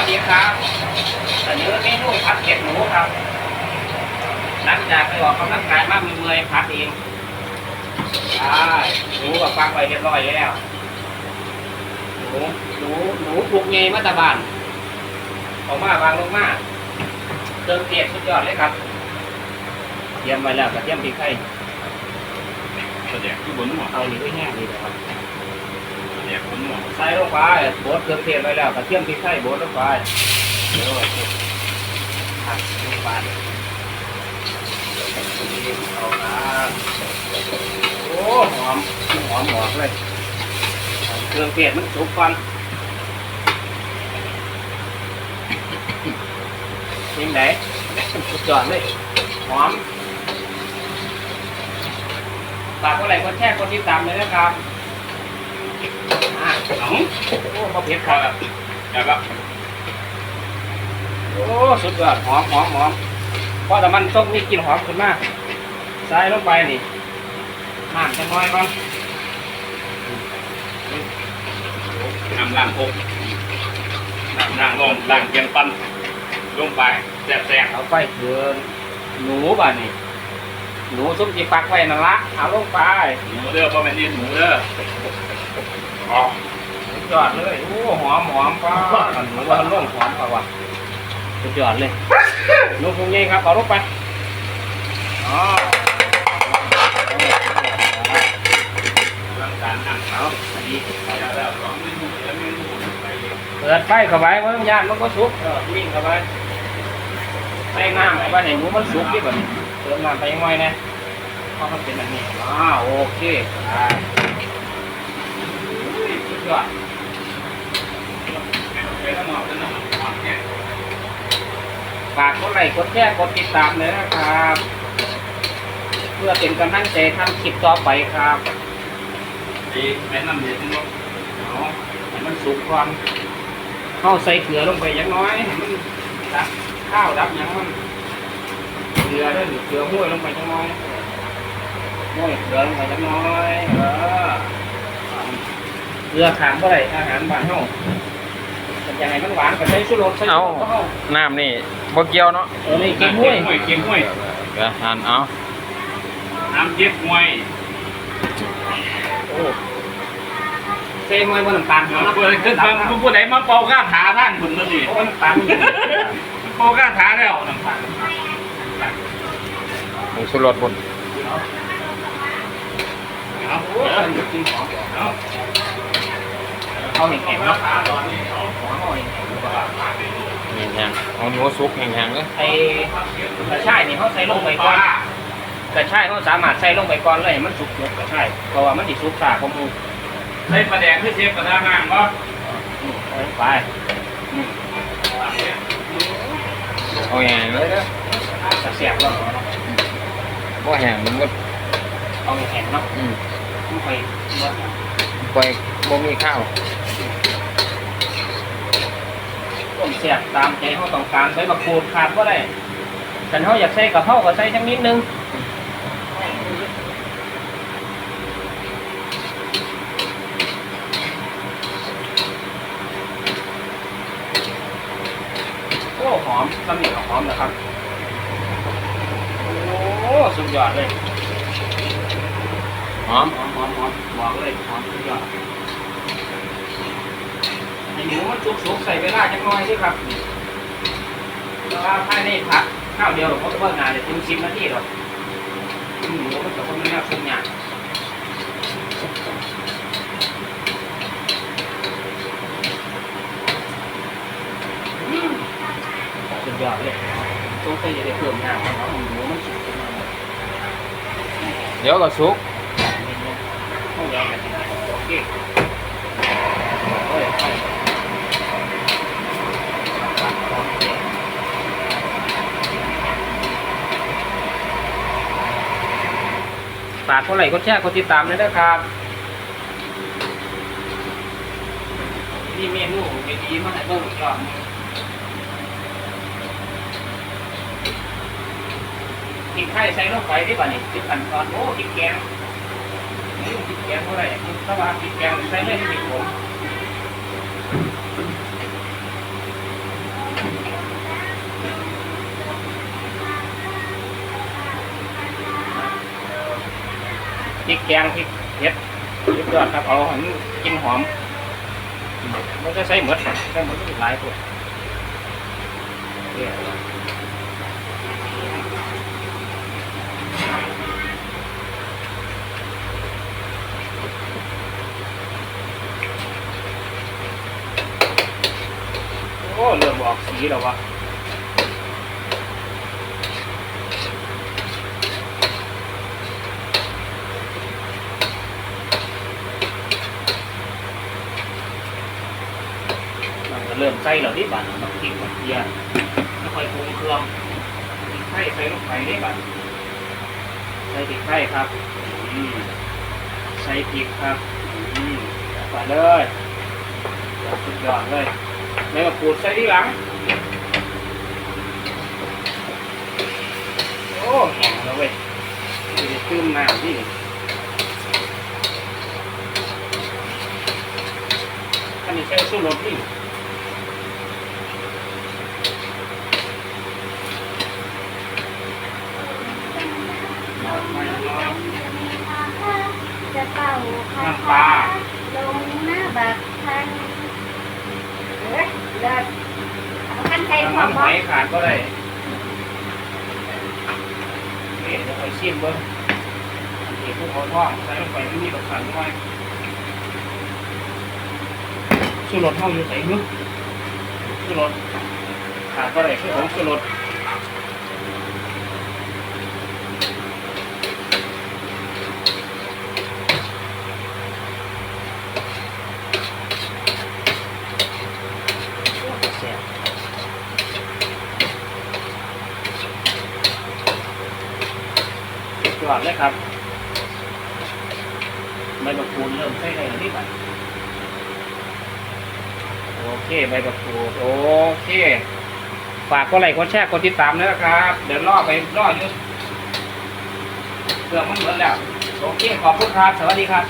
วัสดีครับเสนอเมนูผัดเผ็ดหมูครับหลังจากไปออกกำลังกายมากเมื่อยๆผัดเองใช่หนูกับฟังไปเรียบร้อยแล้วหนูหนูหนูถูกเงยมาตาบานออกมาวางลงมาเติมเปียกสุดยอดเลยครับเตรียมไว้แล้วกระเทียมพริกไทยกระเดียกที่บนหัวเอานี่ไว้แห้งดีนะครับ กระเดียกบนหัว ใส่ลงไปบดเครื่องเทศไว้แล้วกระเทียมพริกไทยบดลงไปเดี๋ยวไว้ผัดลงไปเอาละโอ้หอมหอมหอมเลยเครื่องเทศมันสุกก่อนยังไงสุดยอดเลยหอมฝากกดไลค์กดแชร์กดติดตามเลยนะครับ เอ้าโอ้มาเผ็ดพคอรับแล้วแบบโอ้สุดยอดหอมหอมหอมเพราะแต่มันต้องมีกลิ่นหอมขึ้นมาใส่ลงไปนี่น้ำจะน้อยก่อนน้ำล้างพกน้ำล้างลงล้างเกียงปั้นลงไปแซ่บเอาไปเถือนหนูบ้านี่หนูซุปจีปักไว้นั่นละเอาลงไปๆหมูเด้อพ่อแม่นี่หมูเด้ออ๋อสุด ยอดเลยโอ้หอมหอมป้าหนูว่ามันร่วงหอมกว่าวะสุดยอดเลยหนูคงเงี้ครับเอาลงไปอ๋อร่างการนั่งเอาอันนี้แล้วสองเมนูแล้วเมนูไปเปิดไฟเข้าไปมันต้องย่านมันก็สุกเออวิ่งเข้าไปใส่น้ำเข้าไปให้หมูมันสุกดิบ่นี้เติมน้ำไปยังไงนะเพราะมันเป็นแบบนี้อ่าโอเคได้สุดยอด ไปแล้วหมอแล้วหมอแก่ฝากกดไลค์กดแชร์กดติดตามเลยนะครับ เพื่อเป็นกำลังใจทำคลิปต่อไปครับดีแม่น้ำเย็นลูกเอาให้มันสุกก่อนเข้าใส่เกลือลงไปอยังน้อยให้มันดับข้าวดับหยังมันเกลือด้วยเกลือห้วยลงไปจังน้อยห้วยเกลือลงไปจังน้อยเออเกลือขาดเมื่อไรอาหารบ้านเฮา เป็นยังไงมันหวานก็ใส่ชูรสใส่เอาชูรสก็เอาน้ำนี่บ่เกี่ยวเนาะเออนี่เก่งห้วยห้วยเกียงห้วยเดี๋ยวอ่านเอาน้ำเย็บห้วยโอ้เซ่ห้วยบนน้ำตาลเดี๋ยวเนาะผู้ใดขึ้นฟังผู้ใดมาเป่าคาถาท่านคุณนั่นนี่โอ้น้ำตาลมันเป่าคาถาแล้วน้ำตาลหมูสุรสบนเอา เอาเอาแข็งๆเนาะขาตอนนี้เอาของเอาแข็งๆแห้งๆเอาหนูสุกแห้งๆเลยไอ้กระชายนี่เขาใส่ลงไปก่อนกระชายเขาสามารถใส่ลงไปก่อนเลยให้มันสุกเยอะกระชายเพราะว่ามันสิสุกซ่าของหมูใส่ปลาแดงที่เชฟกระทะห่างก็อืมเอาลงไปเอาแห้งเลยเด้อเสียบๆแล้วบ่แห้งมันก็เอาแข็งๆเนาะอืมมันไปเมื่อปล่อยบ่มีข้าว ต้มเสียบตามใจเขาต้องการใส่มะกรูดขาดก็ได้ฉันเขาอยากใส่กะเพราก็ใส่จังนิดนึงโอ้หอมตำหนิหอมนะครับ โอ้สุดยอดเลย หอมหอมหอมหอมบอกเลยหอมสุดยอด ไอหมูมันสุกๆใส่เวลาจังน้อยสิครับแต่ว่าภายในผักข้าวเดียวหรอกเพราะว่างานจะถึงสิบนาทีหรอกหมูมันจะคนไม่น่าสุกเนี่ยอืมสุดยอดเลยต้องใส่จะได้เพิ่มน้ำเพราะหมูมันสุกขึ้นมาเดี๋ยวก็สุก không giờ mình ok Ôi, ฝากกดไลค์กดแชร์กดติดตามด้วยนะครับนี่เมนูดีๆมาให้เบิ้งอีกรอบหนึ่งกินไข่ใส่ลงไปได้ป่ะนี่ติดขันตอนโอ้กินแกงนี่กินแกงเท่าไหร่ถ้าว่ากินแกงใส่เลยที่ผม พริกแกงพริกเผ็ดสุดยอดครับเอาให้มันกินหอมมันจะใส่หมดใส่หมดก็หลายพวกเนี่ยโอ้เริ่มออกสีแล้ววะ มันก็เริ่มใส่แล้วนี่บัดมันพริกมันเทียนไม่ค่อยปรุงเครื่องพริกไทยใส่ลงไปนี่บัดใส่พริกไทยครับอืมใส่พริกครับอืมไปเลยสุดยอดเลยแล้วก็ปูดใส่ที่หลัง โอ้แห้งแล้วเว้ยไม่ได้ตื้มน้ำที่นี่อันนี้ใช้สู้รสนี่ จะเป่าคาถาลงหน้าบักทันเอ้ยเลิศเอาขั้นไทยพอน้ำบ่หอยขาดก็ได้นี่เดี๋ยวไปชิมเบิ้งเก็บพวกเขาทอดใส่ลงไปไม่มีประกันไว้สู้รสเท่าอยู่ใส่นึกสู้รสขาดก็ได้คือของสู้รสแซ่บสุดย อดเลยครับใบมะกรูดเริ่มใส่ได้แล้วนี่บัดโอเคใบมะกรูดโอเคฝากกดไลค์กดแชร์กดติดตามด้วยนะครับ เดี๋ยวล่อไปรออยู่เครื่อบมันเหมือนแล้ว โอเค ขอบคุณครับ สวัสดีครับ